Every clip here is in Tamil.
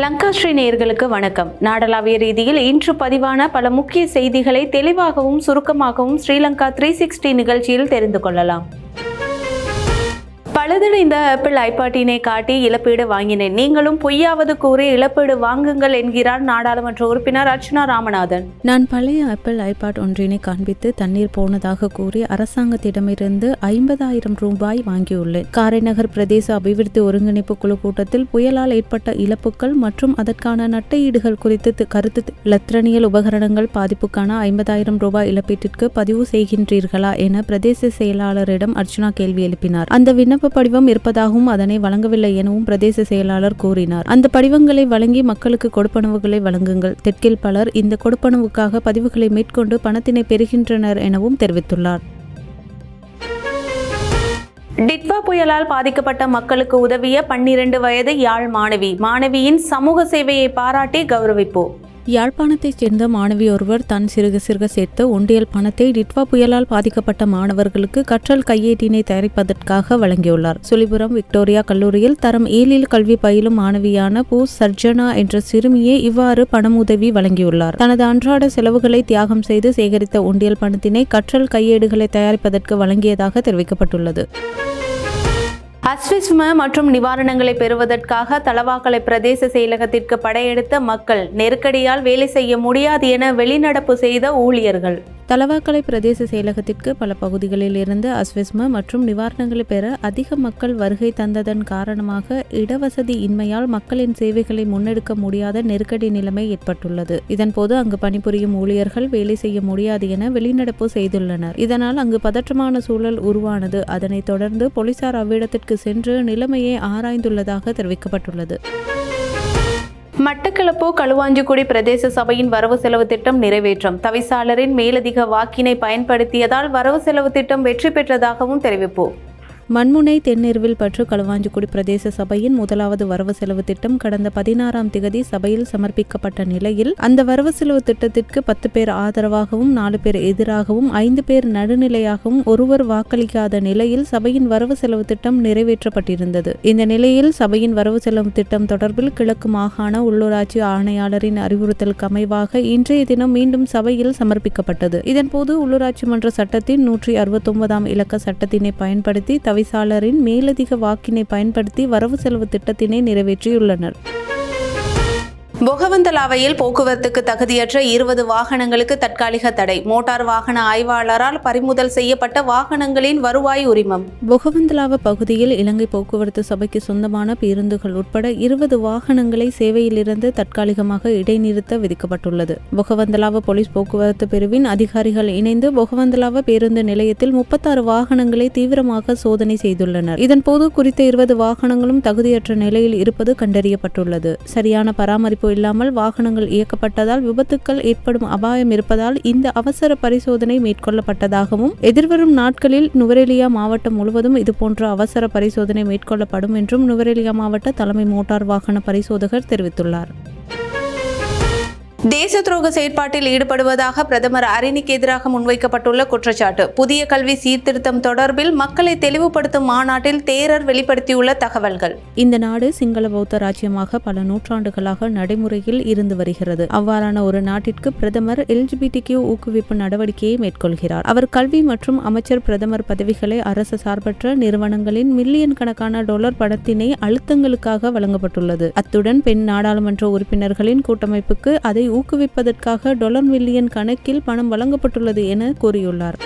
லங்காஸ்ரீ நேயர்களுக்கு வணக்கம். நாடளாவிய ரீதியில் இன்று பதிவான பல முக்கிய செய்திகளை தெளிவாகவும் சுருக்கமாகவும் ஸ்ரீலங்கா த்ரீ சிக்ஸ்டி நிகழ்ச்சியில் தெரிந்து கொள்ளலாம். பழுதடைந்த ஆப்பிள் ஐபாட்டினை காட்டி இழப்பீடு வாங்கினேன். நீங்களும் பொய்யாவது கூறி இழப்பீடு வாங்குங்கள் என்கிறார் நாடாளுமன்ற உறுப்பினர் அர்ச்சனா ராமநாதன். நான் பழைய ஆப்பிள் ஐபாட் ஒன்றினை காண்பித்து தண்ணீர் போனதாக கூறி அரசாங்கத்திடமிருந்து ஐம்பதாயிரம் ரூபாய் வாங்கியுள்ளேன். காரைநகர் பிரதேச அபிவிருத்தி ஒருங்கிணைப்பு குழு கூட்டத்தில் புயலால் ஏற்பட்ட இழப்புகள் மற்றும் அதற்கான நட்டையீடுகள் குறித்து கருத்து தி- இலத்திரனியல் உபகரணங்கள் பாதிப்புக்கான ஐம்பதாயிரம் ரூபாய் இழப்பீட்டிற்கு பதிவு செய்கின்றீர்களா என பிரதேச செயலாளரிடம் அர்ச்சனா கேள்வி எழுப்பினார். அந்த விண்ணப்ப படிவம் இருப்பதாகவும் அதனை வழங்கவில்லை எனவும் பிரதேச செயலாளர் கூறினார். அந்த படிவங்களை வழங்கி மக்களுக்கு கொடுப்பனவுகளை வழங்குங்கள். தெற்கில் பலர் இந்த கொடுப்பனவுக்காக பதிவுகளை மேற்கொண்டு பணத்தினை பெறுகின்றனர் எனவும் தெரிவித்துள்ளார். டிட்வா புயலால் பாதிக்கப்பட்ட மக்களுக்கு உதவிய பன்னிரண்டு வயது யாழ் மாணவி. மாணவியின் சமூக சேவையை பாராட்டி கௌரவிப்போம் யாழ்ப்பாணத்தைச் சேர்ந்த மாணவி ஒருவர் தான் சிறுக சிறுக சேர்த்து ஒன்றியல் பணத்தை டிட்வா புயலால் பாதிக்கப்பட்ட மாணவர்களுக்கு கற்றல் கையேட்டினை தயாரிப்பதற்காக வழங்கியுள்ளார். சுழிபுரம் விக்டோரியா கல்லூரியில் தரம் ஏழில் கல்வி பயிலும் மாணவியான பூ சர்ஜனா என்ற சிறுமியே இவ்வாறு பணமுதவி வழங்கியுள்ளார். தனது அன்றாட செலவுகளை தியாகம் செய்து சேகரித்த ஒன்றியல் பணத்தினை கற்றல் கையேடுகளை தயாரிப்பதற்கு வழங்கியதாக தெரிவிக்கப்பட்டுள்ளது. அஸ்விஸ்ம மற்றும் நிவாரணங்களை பெறுவதற்காக தலவாக்கலை பிரதேச செயலகத்திற்கு படையெடுத்த மக்கள் நெருக்கடியால் வேலை செய்ய முடியாது என வெளிநடப்பு செய்த ஊழியர்கள். தலவாக்கலை பிரதேச செயலகத்திற்கு பல பகுதிகளில் இருந்து அஸ்விஸ்ம மற்றும் நிவாரணங்களை பெற அதிக மக்கள் வருகை தந்ததன் காரணமாக இடவசதி இன்மையால் மக்களின் சேவைகளை முன்னெடுக்க முடியாத நெருக்கடி நிலைமை ஏற்பட்டுள்ளது. இதன்போது அங்கு பணிபுரியும் ஊழியர்கள் வேலை செய்ய முடியாது என வெளிநடப்பு செய்துள்ளனர். இதனால் அங்கு பதற்றமான சூழல் உருவானது. அதனைத் தொடர்ந்து போலீசார் அவ்விடத்திற்கு சென்று நிலைமையை ஆராய்ந்துள்ளதாக தெரிவிக்கப்பட்டுள்ளது. மட்டக்களப்பு களுவாஞ்சிக்குடி பிரதேச சபையின் வரவு செலவு திட்டம் நிறைவேற்றம். தவிசாளரின் மேலதிக வாக்கினை பயன்படுத்தியதால் வரவு செலவு திட்டம் வெற்றி பெற்றதாகவும் தெரிவிப்போம் மண்முனை தென்னெருவில் பற்று களுவாஞ்சிக்குடி பிரதேச சபையின் முதலாவது வரவு செலவு திட்டம் கடந்த பதினாறாம் திகதி சபையில் சமர்ப்பிக்கப்பட்ட நிலையில் அந்த வரவு செலவு திட்டத்திற்கு பத்து பேர் ஆதரவாகவும் நாலு பேர் எதிராகவும் ஐந்து பேர் நடுநிலையாகவும் ஒருவர் வாக்களிக்காத நிலையில் சபையின் வரவு செலவு திட்டம் நிறைவேற்றப்பட்டிருந்தது. இந்த நிலையில் சபையின் வரவு செலவு திட்டம் தொடர்பில் கிழக்கு மாகாண உள்ளூராட்சி ஆணையாளரின் அறிவுறுத்தலுக்கு அமைவாக இன்றைய தினம் மீண்டும் சபையில் சமர்ப்பிக்கப்பட்டது. இதன்போது உள்ளூராட்சி மன்ற சட்டத்தின் நூற்றி அறுபத்தொன்பதாம் இலக்க சட்டத்தினை பயன்படுத்தி தவிசாளரின் மேலதிக வாக்கினை பயன்படுத்தி வரவு செலவு திட்டத்தினை நிறைவேற்றியுள்ளனர். பொகவந்தலாவையில் போக்குவரத்துக்கு தகுதியற்ற இருபது வாகனங்களுக்கு தற்காலிக தடை. மோட்டார் வாகன ஆய்வாளரால் பறிமுதல் செய்யப்பட்ட வாகனங்களின் வருவாய் உரிமம். பொகவந்தலாவ பகுதியில் இலங்கை போக்குவரத்து சபைக்கு சொந்தமான பேருந்துகள் உட்பட இருபது வாகனங்களை சேவையிலிருந்து தற்காலிகமாக இடைநிறுத்த விதிக்கப்பட்டுள்ளது. பொகவந்தலாவ போலீஸ் போக்குவரத்து பிரிவின் அதிகாரிகள் இணைந்து பொகவந்தலாவ பேருந்து நிலையத்தில் முப்பத்தாறு வாகனங்களை தீவிரமாக சோதனை செய்துள்ளனர். இதன்போது குறித்த இருபது வாகனங்களும் தகுதியற்ற நிலையில் இருப்பது கண்டறியப்பட்டுள்ளது. சரியான பராமரிப்பு இல்லாமல் வாகனங்கள் இயக்கப்பட்டதால் விபத்துக்கள் ஏற்படும் அபாயம் இருப்பதால் இந்த அவசர பரிசோதனை மேற்கொள்ளப்பட்டதாகவும் எதிர்வரும் நாட்களில் நுவரெலியா மாவட்டம் முழுவதும் இதுபோன்ற அவசர பரிசோதனை மேற்கொள்ளப்படும் என்றும் நுவரெலியா மாவட்ட தலைமை மோட்டார் வாகன பரிசோதகர் தெரிவித்துள்ளார். தேச துரோக செயற்பாட்டில் ஈடுபடுவதாக பிரதமர் அரினிக்கு எதிராக முன்வைக்கப்பட்டுள்ள குற்றச்சாட்டு. புதிய கல்வி சீர்திருத்தம் தொடர்பில் மக்களை தெளிவுபடுத்தும் மாநாட்டில் தேரர் வெளிப்படுத்தியுள்ள தகவல்கள். இந்த நாடு சிங்கள பௌத்த ராஜ்யமாக பல நூற்றாண்டுகளாக நடைமுறையில் இருந்து வருகிறது. அவ்வாறான ஒரு நாட்டிற்கு பிரதமர் எல்ஜிபிடிக்கு ஊக்குவிப்பு நடவடிக்கையை மேற்கொள்கிறார். அவர் கல்வி மற்றும் அமைச்சர் பிரதமர் பதவிகளை அரசு சார்பற்ற நிறுவனங்களின் மில்லியன் கணக்கான டாலர் பணத்தினை அழுத்தங்களுக்காக வழங்கப்பட்டுள்ளது. அத்துடன் பெண் நாடாளுமன்ற உறுப்பினர்களின் கூட்டமைப்புக்கு அதை ஊக்குவிப்பதற்காக டொலர் மில்லியன் கணக்கில் பணம் வழங்கப்பட்டுள்ளது என கூறியுள்ளார்.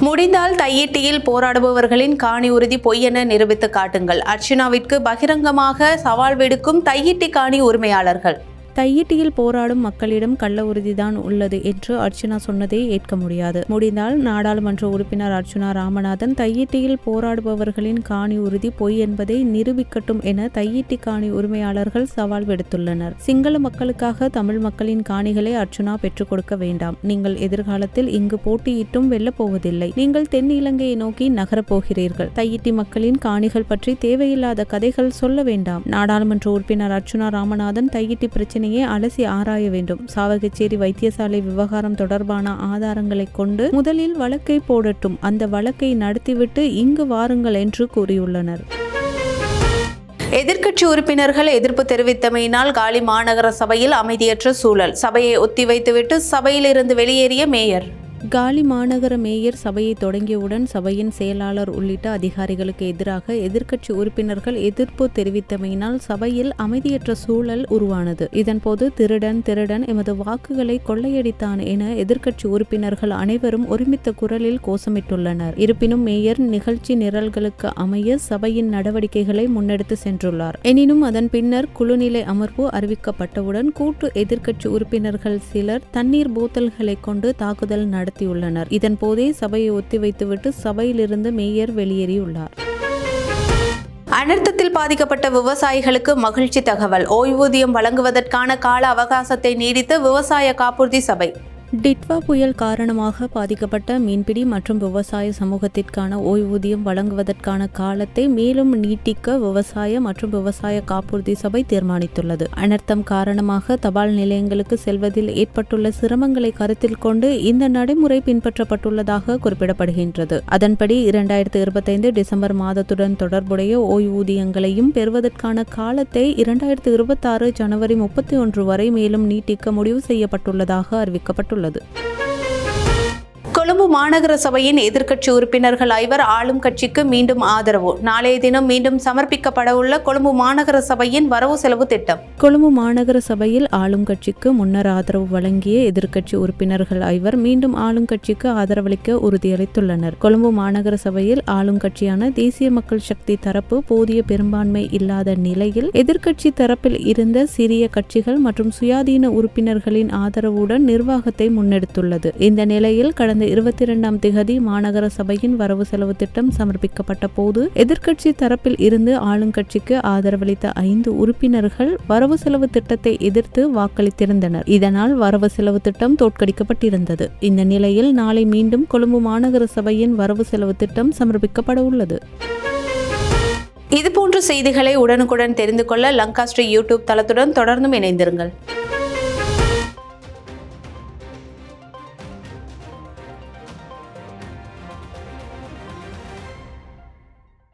முடிந்தால் தையிட்டியில் போராடுபவர்களின் காணி உறுதி பொய் என நிரூபித்து காட்டுங்கள். அர்ச்சனாவிற்கு பகிரங்கமாக சவால் விடுக்கும் தையிட்டி காணி உரிமையாளர்கள். தையிட்டியில் போராடும் மக்களிடம் கள்ள உறுதிதான் உள்ளது என்று அர்ச்சனா சொன்னதை ஏற்க முடியாது. முடிந்தால் நாடாளுமன்ற உறுப்பினர் அர்ச்சனா ராமநாதன் தையிட்டியில் போராடுபவர்களின் காணி உறுதி பொய் என்பதை நிரூபிக்கட்டும் என தையிட்டி காணி உரிமையாளர்கள் சவால் விடுத்துள்ளனர். சிங்கள மக்களுக்காக தமிழ் மக்களின் காணிகளை அர்ச்சனா பெற்றுக் கொடுக்க வேண்டாம். நீங்கள் எதிர்காலத்தில் இங்கு போட்டியிட்டும் வெல்லப்போவதில்லை. நீங்கள் தென் இலங்கையை நோக்கி நகரப் போகிறீர்கள் தையிட்டி மக்களின் காணிகள் பற்றி தேவையில்லாத கதைகள் சொல்ல வேண்டாம். நாடாளுமன்ற உறுப்பினர் அர்ச்சுனா ராமநாதன் தையிட்டி பிரச்சனை பிரச்சனையை அலசி ஆராய வேண்டும். சாவகச்சேரி வைத்தியசாலை விவகாரம் தொடர்பான ஆதாரங்களை கொண்டு முதலில் வழக்கை போடட்டும். அந்த வழக்கை நடத்திவிட்டு இங்கு வாருங்கள் என்று கூறியுள்ளனர். எதிர்க்கட்சி உறுப்பினர்கள் எதிர்ப்பு தெரிவித்தமையினால் காலி மாநகர சபையில் அமைதியற்ற சூழல். சபையை ஒத்திவைத்துவிட்டு சபையிலிருந்து வெளியேறிய மேயர். காலி மாநகர மேயர் சபையை தொடங்கியவுடன் சபையின் செயலாளர் உள்ளிட்ட அதிகாரிகளுக்கு எதிராக எதிர்க்கட்சி உறுப்பினர்கள் எதிர்ப்பு தெரிவித்தமையினால் சபையில் அமைதியற்ற சூழல் உருவானது. இதன்போது திருடன் திருடன் எமது வாக்குகளை கொள்ளையடித்தான் என எதிர்க்கட்சி உறுப்பினர்கள் அனைவரும் ஒருமித்த குரலில் கோஷமிட்டுள்ளனர். இருப்பினும் மேயர் நிகழ்ச்சி நிரல்களுக்கு அமைய சபையின் நடவடிக்கைகளை முன்னெடுத்து சென்றுள்ளார். எனினும் அதன் பின்னர் குழுநிலை அமர்வு அறிவிக்கப்பட்டவுடன் கூட்டு எதிர்க்கட்சி உறுப்பினர்கள் சிலர் தண்ணீர் போத்தல்களை கொண்டு தாக்குதல் நடத்தியுள்ளனர் இதன்போதே சபையை ஒத்திவைத்துவிட்டு சபையிலிருந்து மேயர் வெளியேறியுள்ளார். அனர்த்தத்தில் பாதிக்கப்பட்ட விவசாயிகளுக்கு மகிழ்ச்சி தகவல். ஓய்வூதியம் வழங்குவதற்கான கால அவகாசத்தை நீடித்து விவசாய காப்புறுதி சபை. டிட்வா புயல் காரணமாக பாதிக்கப்பட்ட மீன்பிடி மற்றும் விவசாய சமூகத்திற்கான ஓய்வூதியம் வழங்குவதற்கான காலத்தை மேலும் நீட்டிக்க விவசாய மற்றும் விவசாய காப்புறுதி சபை தீர்மானித்துள்ளது. அனர்த்தம் காரணமாக தபால் நிலையங்களுக்கு செல்வதில் ஏற்பட்டுள்ள சிரமங்களை கருத்தில் கொண்டு இந்த நடைமுறை பின்பற்றப்பட்டுள்ளதாக குறிப்பிடப்படுகின்றது. அதன்படி இரண்டாயிரத்து இருபத்தைந்து டிசம்பர் மாதத்துடன் தொடர்புடைய ஓய்வூதியங்களையும் பெறுவதற்கான காலத்தை இரண்டாயிரத்து இருபத்தாறு ஜனவரி முப்பத்தி ஒன்று வரை மேலும் நீட்டிக்க முடிவு செய்யப்பட்டுள்ளதாக அறிவிக்கப்பட்டுள்ளது. 了的。கொழும்பு மாநகர சபையின் எதிர்க்கட்சி உறுப்பினர்கள் ஐவர் ஆளும் கட்சிக்கு மீண்டும் ஆதரவு. நாளைய தினம் மீண்டும் சமர்ப்பிக்கப்படவுள்ள கொழும்பு மாநகர சபையின் வரவு செலவு திட்டம். கொழும்பு மாநகர சபையில் ஆளும் கட்சிக்கு முன்னர் ஆதரவு வழங்கிய எதிர்க்கட்சி உறுப்பினர்கள் ஐவர் மீண்டும் ஆளும் கட்சிக்கு ஆதரவளிக்க உறுதியளித்துள்ளனர். கொழும்பு மாநகர சபையில் ஆளும் கட்சியான தேசிய மக்கள் சக்தி தரப்பு போதிய பெரும்பான்மை இல்லாத நிலையில் எதிர்க்கட்சி தரப்பில் இருந்த சிறிய கட்சிகள் மற்றும் சுயாதீன உறுப்பினர்களின் ஆதரவுடன் நிர்வாகத்தை முன்னெடுத்துள்ளது. இந்த நிலையில் கடந்த இருபத்தி இரண்டாம் திகதி மாநகர சபையின் வரவு செலவு திட்டம் சமர்ப்பிக்கப்பட்ட போது எதிர்க்கட்சி தரப்பில் இருந்து ஆளுங்கட்சிக்கு ஆதரவளித்த ஐந்து உறுப்பினர்கள் வரவு செலவு திட்டத்தை எதிர்த்து வாக்களித்திருந்தனர். இதனால் வரவு செலவு திட்டம் தோற்கடிக்கப்பட்டிருந்தது. இந்த நிலையில் நாளை மீண்டும் கொழும்பு மாநகர சபையின் வரவு செலவு திட்டம் சமர்ப்பிக்கப்பட உள்ளது. இதுபோன்ற செய்திகளை உடனுக்குடன் தெரிந்து கொள்ள லங்காஸ்ட்ரி யூடியூப் தளத்துடன் தொடர்ந்தும் இணைந்திருங்கள்.